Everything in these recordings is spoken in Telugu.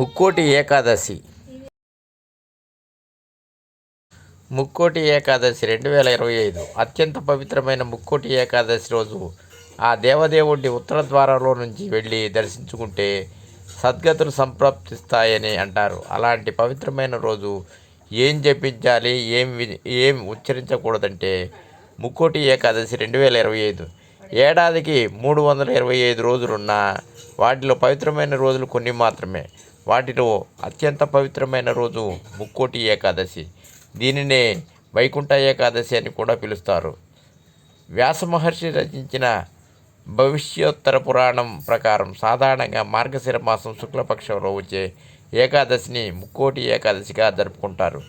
ముక్కోటి ఏకాదశి. ముక్కోటి ఏకాదశి రెండు వేల ఇరవై ఐదు. అత్యంత పవిత్రమైన ముక్కోటి ఏకాదశి రోజు ఆ దేవదేవుడిని ఉత్తర ద్వారంలో నుంచి వెళ్ళి దర్శించుకుంటే సద్గతులు సంప్రాప్తిస్తాయని అంటారు. అలాంటి పవిత్రమైన రోజు ఏం జపించాలి ఏం వి- ఏం ఉచ్చరించకూడదంటే ముక్కోటి ఏకాదశి రెండు వేల ఇరవై ఐదు. ఏడాదికి మూడు వందల ఇరవై ఐదు రోజులున్నా వాటిలో పవిత్రమైన రోజులు కొన్ని మాత్రమే. వాటిలో అత్యంత పవిత్రమైన రోజు ముక్కోటి ఏకాదశి. దీనినే వైకుంఠ ఏకాదశి అని కూడా పిలుస్తారు. వ్యాస మహర్షి రచించిన భవిష్యోత్తర పురాణం ప్రకారం సాధారణంగా మార్గశిర మాసం శుక్లపక్షంలో వచ్చే ఏకాదశిని ముక్కోటి ఏకాదశిగా జరుపుకుంటారు.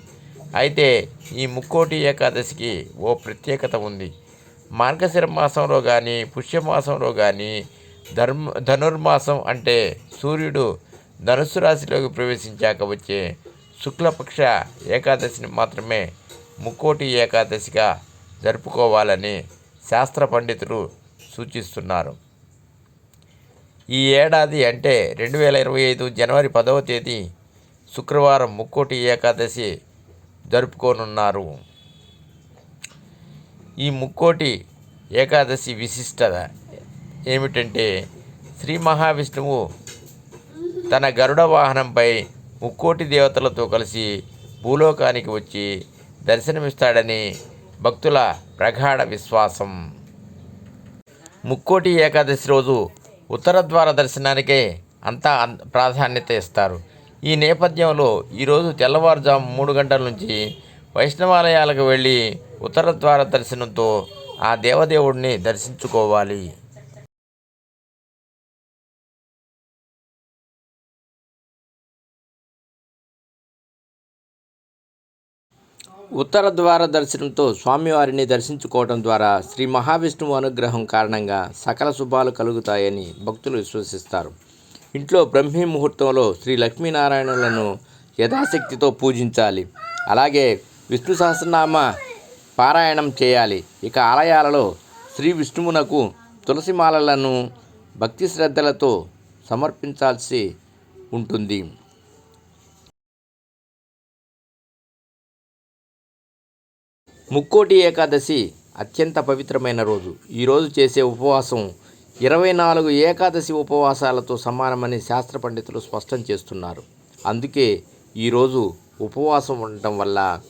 అయితే ఈ ముక్కోటి ఏకాదశికి ఓ ప్రత్యేకత ఉంది. మార్గశిర మాసంలో కానీ పుష్యమాసంలో కానీ ధర్మ ధనుర్మాసం అంటే సూర్యుడు ధనుసు రాశిలోకి ప్రవేశించాక వచ్చే శుక్లపక్ష ఏకాదశిని మాత్రమే ముక్కోటి ఏకాదశిగా జరుపుకోవాలని శాస్త్ర పండితులు సూచిస్తున్నారు. ఈ ఏడాది అంటే రెండు వేల ఇరవై ఐదు జనవరి పదవ తేదీ శుక్రవారం ముక్కోటి ఏకాదశి జరుపుకోనున్నారు. ఈ ముక్కోటి ఏకాదశి విశిష్టత ఏమిటంటే శ్రీ మహావిష్ణువు తన గరుడ వాహనంపై ముక్కోటి దేవతలతో కలిసి భూలోకానికి వచ్చి దర్శనమిస్తాడని భక్తుల ప్రగాఢ విశ్వాసం. ముక్కోటి ఏకాదశి రోజు ఉత్తర ద్వార దర్శనానికే అంతా ప్రాధాన్యత ఇస్తారు. ఈ నేపథ్యంలో ఈరోజు తెల్లవారుజాము మూడు గంటల నుంచి వైష్ణవాలయాలకు వెళ్ళి ఉత్తర ద్వార దర్శనంతో ఆ దేవదేవుడిని దర్శించుకోవాలి. ఉత్తర ద్వార దర్శనంతో స్వామివారిని దర్శించుకోవడం ద్వారా శ్రీ మహావిష్ణువు అనుగ్రహం కారణంగా సకల శుభాలు కలుగుతాయని భక్తులు విశ్వసిస్తారు. ఇంట్లో బ్రహ్మీ ముహూర్తంలో శ్రీ లక్ష్మీనారాయణులను యథాశక్తితో పూజించాలి. అలాగే విష్ణు సహస్రనామ పారాయణం చేయాలి. ఇక ఆలయాలలో శ్రీ విష్ణువునకు తులసి మాలలను భక్తి శ్రద్ధలతో సమర్పించాల్సి ఉంటుంది. ముక్కోటి ఏకాదశి అత్యంత పవిత్రమైన రోజు. ఈరోజు చేసే ఉపవాసం ఇరవై నాలుగు ఏకాదశి ఉపవాసాలతో సమానమని శాస్త్ర పండితులు స్పష్టం చేస్తున్నారు. అందుకే ఈరోజు ఉపవాసం ఉండటం వల్ల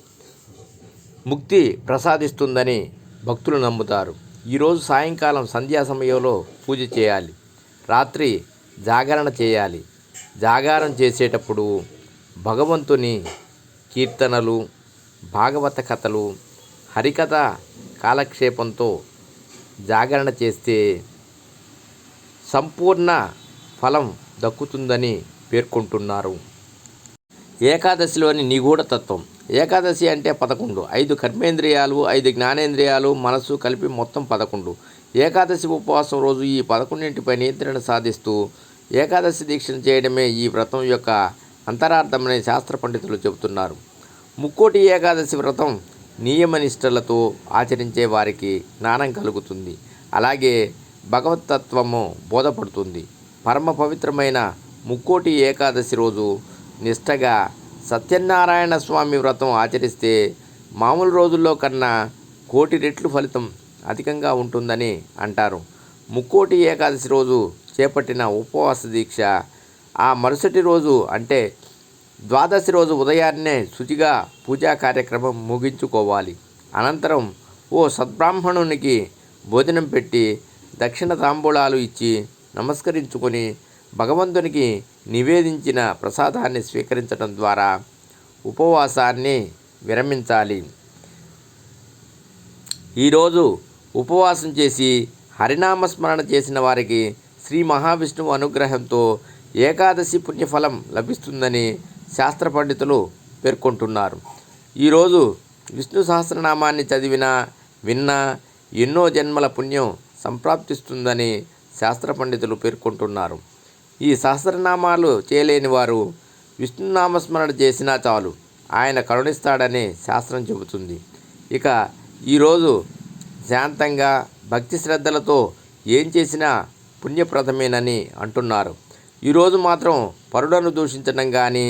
ముక్తి ప్రసాదిస్తుందని భక్తులు నమ్ముతారు. ఈరోజు సాయంకాలం సంధ్యా సమయంలో పూజ చేయాలి. రాత్రి జాగరణ చేయాలి. జాగారం చేసేటప్పుడు భగవంతుని కీర్తనలు భాగవత కథలు హరికథ కాలక్షేపంతో జాగరణ చేస్తే సంపూర్ణ ఫలం దక్కుతుందని పేర్కొంటున్నారు. ఏకాదశిలోని నిగూఢతత్వం ఏకాదశి అంటే పదకొండు. ఐదు కర్మేంద్రియాలు ఐదు జ్ఞానేంద్రియాలు మనసు కలిపి మొత్తం పదకొండు. ఏకాదశి ఉపవాసం రోజు ఈ పదకొండింటిపై నియంత్రణ సాధిస్తూ ఏకాదశి దీక్షను చేయడమే ఈ వ్రతం యొక్క అంతరార్థమని శాస్త్ర పండితులు చెబుతున్నారు. ముక్కోటి ఏకాదశి వ్రతం నియమనిష్టలతో ఆచరించే వారికి జ్ఞానం కలుగుతుంది. అలాగే భగవతత్వము బోధపడుతుంది. పరమ పవిత్రమైన ముక్కోటి ఏకాదశి రోజు నిష్టగా సత్యనారాయణ స్వామి వ్రతం ఆచరిస్తే మామూలు రోజుల్లో కన్నా కోటి రెట్లు ఫలితం అధికంగా ఉంటుందని అంటారు. ముక్కోటి ఏకాదశి రోజు చేపట్టిన ఉపవాస దీక్ష ఆ మరుసటి రోజు అంటే ద్వాదశి రోజు ఉదయాన్నే శుచిగా పూజా కార్యక్రమం ముగించుకోవాలి. అనంతరం ఓ సద్బ్రాహ్మణునికి భోజనం పెట్టి దక్షిణ తాంబూలాలు ఇచ్చి నమస్కరించుకొని భగవంతునికి నివేదించిన ప్రసాదాన్ని స్వీకరించడం ద్వారా ఉపవాసాన్ని విరమించాలి. ఈరోజు ఉపవాసం చేసి హరినామస్మరణ చేసిన వారికి శ్రీ మహావిష్ణువు అనుగ్రహంతో ఏకాదశి పుణ్యఫలం లభిస్తుందని శాస్త్ర పండితులు పేర్కొంటున్నారు. ఈరోజు విష్ణు సహస్రనామాన్ని చదివినా విన్నా ఎన్నో జన్మల పుణ్యం సంప్రాప్తిస్తుందని శాస్త్ర పండితులు పేర్కొంటున్నారు. ఈ సహస్రనామాలు చేయలేని వారు విష్ణునామస్మరణ చేసినా చాలు ఆయన కరుణిస్తాడని శాస్త్రం చెబుతుంది. ఇక ఈరోజు శాంతంగా భక్తి శ్రద్ధలతో ఏం చేసినా పుణ్యప్రదమేనని అంటున్నారు. ఈరోజు మాత్రం పరులను దూషించడం కానీ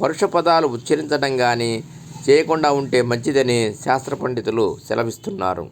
పరుష పదాలు ఉచ్చరించడం కానీ చేయకుండా ఉంటే మంచిదని శాస్త్ర పండితులు సెలవిస్తున్నారు.